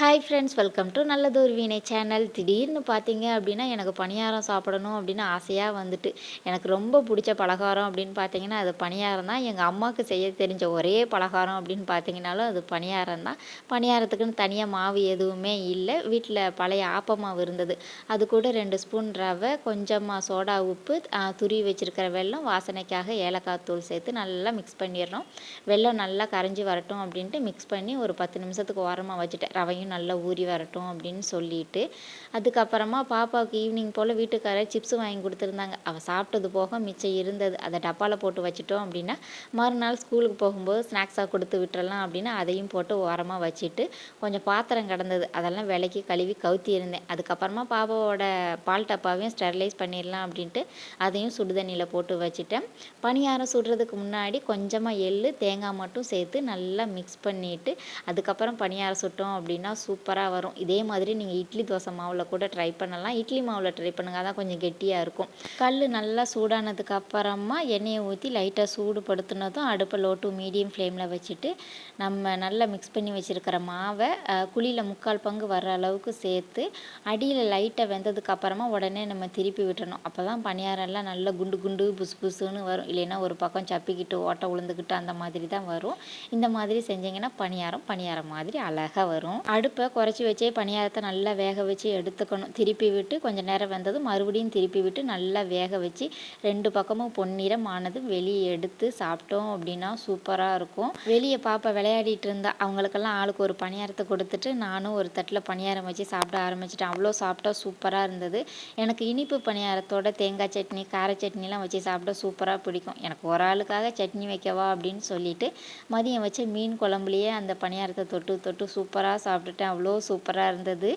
Hi friends welcome to நல்லதொரு வீணை channel திடீர்னு பார்த்தீங்க அப்படின்னா எனக்கு பணியாரம் சாப்பிடணும் அப்படின்னு ஆசையாக வந்துட்டு. எனக்கு ரொம்ப பிடிச்ச பலகாரம் அப்படின்னு பார்த்தீங்கன்னா அது பணியாரம் தான். எங்கள் அம்மாவுக்கு செய்ய தெரிஞ்ச ஒரே பலகாரம் அப்படின்னு பார்த்தீங்கன்னாலும் அது பணியாரம் தான். பணியாரத்துக்குன்னு தனியாக மாவு எதுவுமே இல்லை. வீட்டில் பழைய ஆப்ப மாவு இருந்தது. அது கூட ரெண்டு ஸ்பூன் ரவை கொஞ்சமாக சோடா உப்பு ஆ, துருவி வச்சிருக்கிற வெல்லம் வாசனைக்காக ஏலக்காய் தூள் சேர்த்து நல்லா மிக்ஸ் பண்ணிடுறோம் வெல்லம் நல்லா கரைஞ்சி வரட்டும் அப்படின்ட்டு மிக்ஸ் பண்ணி ஒரு பத்து நிமிஷத்துக்கு ஓரமாக வச்சுட்டேன். ரவையும் நல்லா ஊறி வரட்டும் அப்படின்னு சொல்லிட்டு அதுக்கப்புறமா பாப்பாவுக்கு ஈவினிங் போல் வீட்டுக்காரர் சிப்ஸ் வாங்கி கொடுத்துருந்தாங்க. அவள் சாப்பிட்டது போக மிச்சம் இருந்தது. அதை டப்பாவில் போட்டு வச்சுட்டோம் அப்படின்னா மறுநாள் ஸ்கூலுக்கு போகும்போது ஸ்நாக்ஸாக கொடுத்து விட்டுறலாம் அப்படின்னு அதையும் போட்டு ஓரமாக வச்சுட்டு கொஞ்சம் பாத்திரம் கிடந்தது. அதெல்லாம் விலைக்கு கழுவி கவுத்தி இருந்தேன். அதுக்கப்புறமா பாப்பாவோட பால் டப்பாவையும் ஸ்டெர்லைஸ் பண்ணிடலாம் அப்படின்ட்டு அதையும் சுடுதண்ணியில் போட்டு வச்சுட்டேன். பணியாரம் சுடுறதுக்கு முன்னாடி கொஞ்சமாக எள் தேங்காய் மட்டும் சேர்த்து நல்லா மிக்ஸ் பண்ணிட்டு அதுக்கப்புறம் பணியாரம் சுட்டோம் அப்படின்னா சூப்பராக வரும். இதே மாதிரி நீங்கள் இட்லி தோசை மாவில் கூட ட்ரை பண்ணலாம். இட்லி மாவில் ட்ரை பண்ணுங்க. அதான் கொஞ்சம் கெட்டியாக இருக்கும். கல் நல்லா சூடானதுக்கு அப்புறமா எண்ணெயை ஊற்றி லைட்டாக சூடுபடுத்தினதும் அடுப்பை லோ டு மீடியம் ஃப்ளேமில் வச்சுட்டு நம்ம நல்லா மிக்ஸ் பண்ணி வச்சுருக்கிற மாவை குழியில் முக்கால் பங்கு வர்ற அளவுக்கு சேர்த்து அடியில் லைட்டாக வெந்ததுக்கு அப்புறமா உடனே நம்ம திருப்பி விட்டுறணும் அப்போ தான் பணியாரெல்லாம் நல்லா குண்டு குண்டு புசு புசுன்னு வரும். இல்லைன்னா ஒரு பக்கம் சப்பிக்கிட்டு ஓட்டை உளுந்துக்கிட்டு அந்த மாதிரி தான் வரும். இந்த மாதிரி செஞ்சீங்கன்னா பணியாரம் பணியாரம் மாதிரி அழகாக வரும். அடுப்பை குறைச்சி வச்சே பணியாரத்தை நல்லா வேக வச்சு எடுத்துக்கணும். திருப்பி விட்டு கொஞ்சம் நேரம் வந்ததும் மறுபடியும் திருப்பி விட்டு நல்லா வேக வச்சு ரெண்டு பக்கமும் பொன்னிறம் ஆனதும் வெளியே எடுத்து சாப்பிட்டோம் அப்படின்னா சூப்பராக இருக்கும். வெளியே பாப்பா விளையாடிட்டு இருந்தா அவங்களுக்கெல்லாம் ஆளுக்கு ஒரு பணியாரத்தை கொடுத்துட்டு நானும் ஒரு தட்டில் பணியாரம் வச்சு சாப்பிட ஆரம்பிச்சிட்டேன். அவ்வளோ சாப்பிட்டா சூப்பராக இருந்தது. எனக்கு இனிப்பு பணியாரத்தோட தேங்காய் சட்னி கார சட்னிலாம் வச்சு சாப்பிட சூப்பராக பிடிக்கும். எனக்கு ஒரு ஆளுக்காக சட்னி வைக்கவா அப்படின்னு சொல்லிட்டு மதியம் வச்ச மீன் குழம்புலையே அந்த பணியாரத்தை தொட்டு தொட்டு சூப்பராக சாப்பிட்டு சாப்பிட்டுட்டேன். அவ்வளோ சூப்பராக இருந்தது.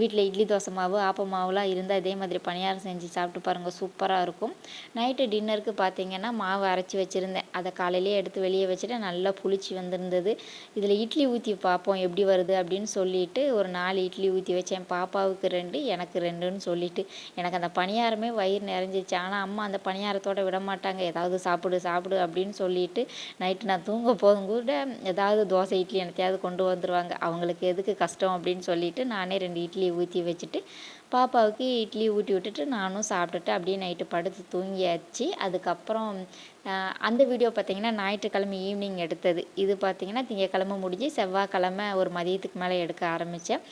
வீட்டில் இட்லி தோசை மாவு ஆப்ப மாவுலாம் இருந்தால் இதே மாதிரி பணியாரம் செஞ்சு சாப்பிட்டு பாருங்கள் சூப்பராக இருக்கும். நைட்டு டின்னருக்கு பார்த்தீங்கன்னா மாவு அரைச்சி வச்சுருந்தேன். அதை காலையிலேயே எடுத்து வெளியே வச்சுட்டு நல்லா புளிச்சு வந்திருந்தது. இதில் இட்லி ஊற்றி பார்ப்போம் எப்படி வருது அப்படின்னு சொல்லிட்டு ஒரு நாலு இட்லி ஊற்றி வச்சேன். பாப்பாவுக்கு ரெண்டு எனக்கு ரெண்டுன்னு சொல்லிட்டு. எனக்கு அந்த பணியாரமே வயிறு நிறைஞ்சிச்சு ஆனால் அம்மா அந்த பணியாரத்தோட விட மாட்டாங்க. ஏதாவது சாப்பிடு சாப்பிடு அப்படின்னு சொல்லிட்டு நைட்டு நான் தூங்க போதும் கூட ஏதாவது தோசை இட்லி எனத்தையாவது கொண்டு வந்துடுவாங்க அவங்களுக்கு எதுக்கு கஷ்டம் அப்படின்னு சொல்லிட்டு நானே ரெண்டு இட்லி ஊற்றி வச்சுட்டு பாப்பாவுக்கு இட்லி ஊட்டி விட்டுட்டு நானும் சாப்பிட்டுட்டு அப்படியே நைட்டு படுத்து தூங்கியாச்சு. அதுக்கப்புறம் அந்த வீடியோ பார்த்தீங்கன்னா ஞாயிற்றுக்கிழமை ஈவினிங் எடுத்தது. இது பார்த்தீங்கன்னா திங்கக்கிழமை முடிஞ்சு செவ்வாய்க்கிழமை ஒரு மதியத்துக்கு மேலே எடுக்க ஆரம்பித்தேன்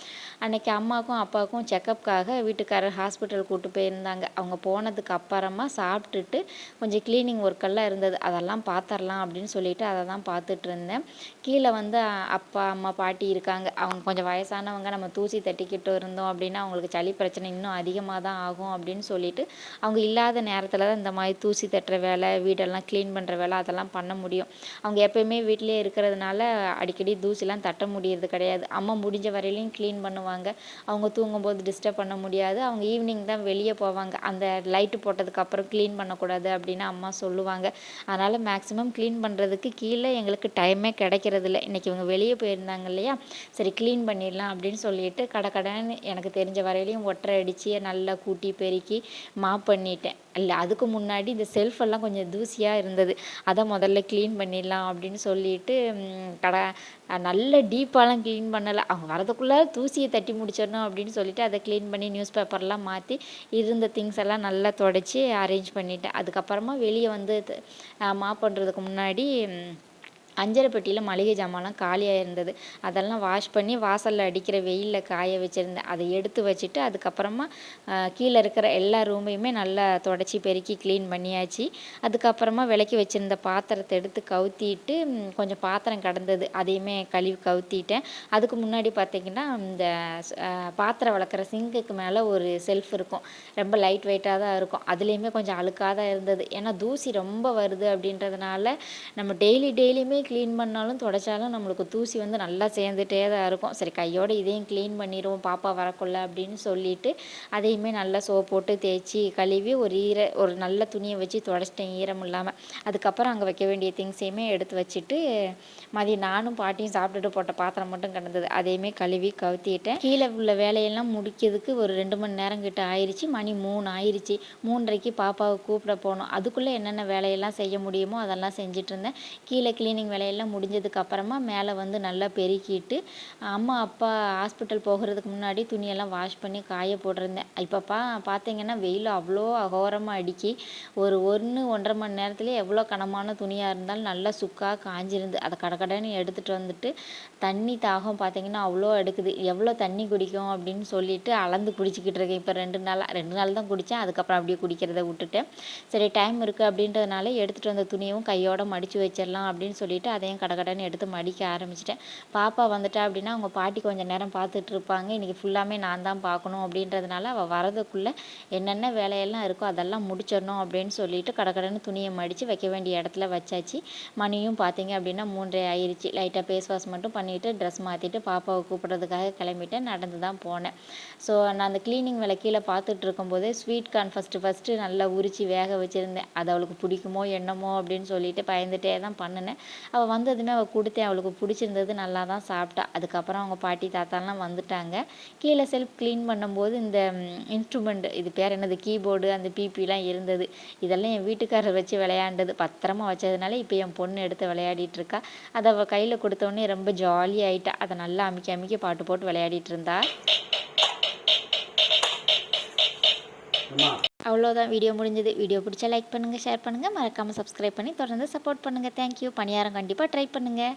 அன்றைக்கி அம்மாவுக்கும் அப்பாவுக்கும் செக்கப்புக்காக வீட்டுக்காரர் ஹாஸ்பிட்டல் கூட்டு போயிருந்தாங்க. அவங்க போனதுக்கு அப்புறமா சாப்பிட்டுட்டு கொஞ்சம் க்ளீனிங் ஒர்க்கெல்லாம் இருந்தது. அதெல்லாம் பார்த்துடலாம் அப்படின்னு சொல்லிட்டு அதை தான் பார்த்துட்டு இருந்தேன். கீழே வந்து அப்பா அம்மா பாட்டி இருக்காங்க. அவங்க கொஞ்சம் வயசானவங்க. நம்ம தூசி தட்டிக்கிட்டு இருந்தோம் அப்படின்னா அவங்களுக்கு சளி பிரச்சனை இன்னும் அதிகமாக தான் ஆகும் அப்படின்னு சொல்லிட்டு அவங்க இல்லாத நேரத்தில் தான் இந்த மாதிரி தூசி தட்டுற வேலை வீடெல்லாம் க்ளீன் பண்ணுற வேலை அதெல்லாம் பண்ண முடியும். அவங்க எப்பயுமே வீட்டிலே இருக்கிறதுனால அடிக்கடி தூசிலாம் தட்ட முடியறது கிடையாது. அம்மா முடிஞ்ச வரையிலையும் க்ளீன் பண்ணுவாங்க. அவங்க தூங்கும்போது டிஸ்டர்ப் பண்ண முடியாது. அவங்க ஈவினிங் தான் வெளியே போவாங்க. அந்த லைட்டு போட்டதுக்கப்புறம் க்ளீன் பண்ணக்கூடாது அப்படின்னு அம்மா சொல்லுவாங்க. அதனால் மேக்ஸிமம் க்ளீன் பண்ணுறதுக்கு கீழே எங்களுக்கு டைமே கிடைக்கிறது இல்லை இன்றைக்கி இவங்க வெளியே போயிருந்தாங்க இல்லையா? சரி க்ளீன் பண்ணிடலாம் அப்படின்னு சொல்லிட்டு கடை கடைன்னு எனக்கு தெரிஞ்ச வரையிலையும் ஒற்றை அடித்து நல்லா கூட்டி பெருக்கி மாப் பண்ணிட்டேன். இல்லை அதுக்கு முன்னாடி இந்த செல்ஃப் எல்லாம் கொஞ்சம் தூசியாக இருந்தது. அதை முதல்ல க்ளீன் பண்ணிடலாம் அப்படின்னு சொல்லிட்டு கடை நல்ல டீப்பாலாம் க்ளீன் பண்ணலை. அவங்க வரதுக்குள்ளே தூசியை தட்டி முடிச்சிடணும் அப்படின்னு சொல்லிட்டு அதை க்ளீன் பண்ணி நியூஸ் பேப்பர்லாம் மாற்றி இருந்த திங்ஸ் எல்லாம் நல்லா தொடச்சி அரேஞ்ச் பண்ணிட்டேன். அதுக்கப்புறமா வெளியே வந்து மாப் பண்ணுறதுக்கு முன்னாடி அஞ்சரை பெட்டியில் மளிகை ஜாமான்லாம் காலியாக இருந்தது. அதெல்லாம் வாஷ் பண்ணி வாசலில் அடிக்கிற வெயிலில் காய வச்சுருந்தேன் அதை எடுத்து வச்சுட்டு அதுக்கப்புறமா கீழே இருக்கிற எல்லா ரூமையுமே நல்லா தொடச்சி பெருக்கி க்ளீன் பண்ணியாச்சு. அதுக்கப்புறமா விளக்கி வச்சுருந்த பாத்திரத்தை எடுத்து கவுத்திட்டு கொஞ்சம் பாத்திரம் கிடந்தது. அதையுமே கழுவி கவுத்திட்டேன். அதுக்கு முன்னாடி பார்த்திங்கன்னா இந்த பாத்திரம் வளர்க்குற சிங்குக்கு மேலே ஒரு செல்ஃப் இருக்கும். ரொம்ப லைட் வெயிட்டாக தான் இருக்கும். அதுலேயுமே கொஞ்சம் அழுக்காக தான் இருந்தது. ஏன்னா தூசி ரொம்ப வருது அப்படின்றதுனால நம்ம டெய்லி டெய்லியுமே க்ளீன் பண்ணாலும் தொடச்சாலும் நம்மளுக்கு தூசி வந்து நல்லா சேர்ந்துட்டே தான் இருக்கும். சரி கையோடு இதையும் க்ளீன் பண்ணிடுவோம் பாப்பா வரக்குள்ள அப்படின்னு சொல்லிட்டு அதையுமே நல்லா சோப் போட்டு தேய்ச்சி கழுவி ஒரு ஈர ஒரு நல்ல துணியை வச்சு தொடச்சிட்டேன் ஈரம் இல்லாமல் அதுக்கப்புறம் அங்கே வைக்க வேண்டிய திங்ஸையுமே எடுத்து வச்சுட்டு மதியம் நானும் பாட்டியும் சாப்பிட்டுட்டு போட்ட பாத்திரம் மட்டும் கிடந்தது. அதையுமே கழுவி கவுத்திட்டேன். கீழே உள்ள வேலையெல்லாம் முடிக்கிறதுக்கு ஒரு ரெண்டு மணி நேரம் கிட்ட ஆயிடுச்சு மணி மூணு ஆயிடுச்சு மூன்றரைக்கு பாப்பாவை கூப்பிட போனோம். அதுக்குள்ளே என்னென்ன வேலையெல்லாம் செய்ய முடியுமோ அதெல்லாம் செஞ்சுட்டு இருந்தேன். கீழே க்ளீனிங் வேலையெல்லாம் முடிஞ்சதுக்கு அப்புறமா மேலே வந்து நல்லா பெருக்கிட்டு அம்மா அப்பா ஹாஸ்பிட்டல் போகிறதுக்கு முன்னாடி துணியெல்லாம் வாஷ் பண்ணி காய போட்டிருந்தேன். இப்போ பா பார்த்தீங்கன்னா வெயில் அவ்வளோ அகோரமாக அடிக்கி ஒரு ஒன்று ஒன்றரை மணி நேரத்துலேயே எவ்வளோ கனமான துணியாக இருந்தாலும் நல்லா சுக்காக காஞ்சிருந்து அதை கடகடன்னு எடுத்துகிட்டு வந்துட்டு தண்ணி தாகம் பார்த்தீங்கன்னா அவ்வளோ எடுக்குது. எவ்வளோ தண்ணி குடிக்கும் அப்படின்னு சொல்லிட்டு அளந்து குடிச்சிக்கிட்டு இருக்கேன். இப்போ ரெண்டு நாளாக ரெண்டு நாள் தான் குடித்தேன். அதுக்கப்புறம் அப்படியே குடிக்கிறத விட்டுட்டேன். சரி டைம் இருக்குது அப்படின்றதுனால எடுத்துகிட்டு வந்த துணியும் கையோட மடித்து வச்சிடலாம் அப்படின்னு சொல்லிட்டு அதையும் கடகடன்னு எடுத்து மடிக்க ஆரம்பிச்சிட்டேன். பாப்பா வந்துட்டா அப்படின்னா அவங்க பாட்டி கொஞ்சம் நேரம் பார்த்துட்டு இருப்பாங்க. இன்றைக்கி ஃபுல்லாமே நான் தான் பார்க்கணும் அப்படின்றதுனால அவள் வரதுக்குள்ளே என்னென்ன வேலையெல்லாம் இருக்கோ அதெல்லாம் முடிச்சிடணும் அப்படின்னு சொல்லிட்டு கடகடன்னு துணியை மடித்து வைக்க வேண்டிய இடத்துல வச்சாச்சு. மணியும் பார்த்தீங்க அப்படின்னா மூன்றே ஆயிடுச்சு லைட்டாக ஃபேஸ் வாஷ் மட்டும் பண்ணிவிட்டு ட்ரெஸ் மாற்றிட்டு பாப்பாவை கூப்பிட்றதுக்காக கிளம்பிட்டேன். நடந்து தான் போனேன். ஸோ நான் அந்த க்ளீனிங் வேலை கீழே பார்த்துட்டு இருக்கும்போது ஸ்வீட் கார்ன் ஃபஸ்ட்டு ஃபஸ்ட்டு நல்லா உரித்து வேக வச்சுருந்தேன். அது அவளுக்கு பிடிக்குமோ என்னமோ அப்படின்னு சொல்லிட்டு பயந்துட்டே தான் பண்ணினேன். அவள் வந்ததுமே அவள் கொடுத்தேன் அவளுக்கு பிடிச்சிருந்தது நல்லா தான் சாப்பிட்டா. அதுக்கப்புறம் அவங்க பாட்டி தாத்தாலாம் வந்துட்டாங்க. கீழே செல்ஃப் க்ளீன் பண்ணும்போது இந்த இன்ஸ்ட்ருமெண்ட் இது பேர் என்னது? கீபோர்டு அந்த பிபிலாம் இருந்தது. இதெல்லாம் என் வீட்டுக்காரர் வச்சு விளையாண்டது. பத்திரமா வச்சதுனால இப்போ என் பொண்ணு எடுத்து விளையாடிட்டு இருக்கா. அதை அவள் கையில் கொடுத்தோடனே ரொம்ப ஜாலி ஆயிட்டா. அதை நல்லா அமுக்கி அமுக்கி பாட்டு போட்டு விளையாடிட்டு இருந்தா. அவ்வளோதான். வீடியோ முடிஞ்சது. வீடியோ பிடிச்சா லைக் பண்ணுங்கள் ஷேர் பண்ணுங்கள் மறக்காமல் சப்ஸ்கிரைப் பண்ணி தொடர்ந்து சப்போர்ட் பண்ணுங்கள் தேங்க்யூ பணியாரம் கண்டிப்பாக ட்ரை பண்ணுங்கள்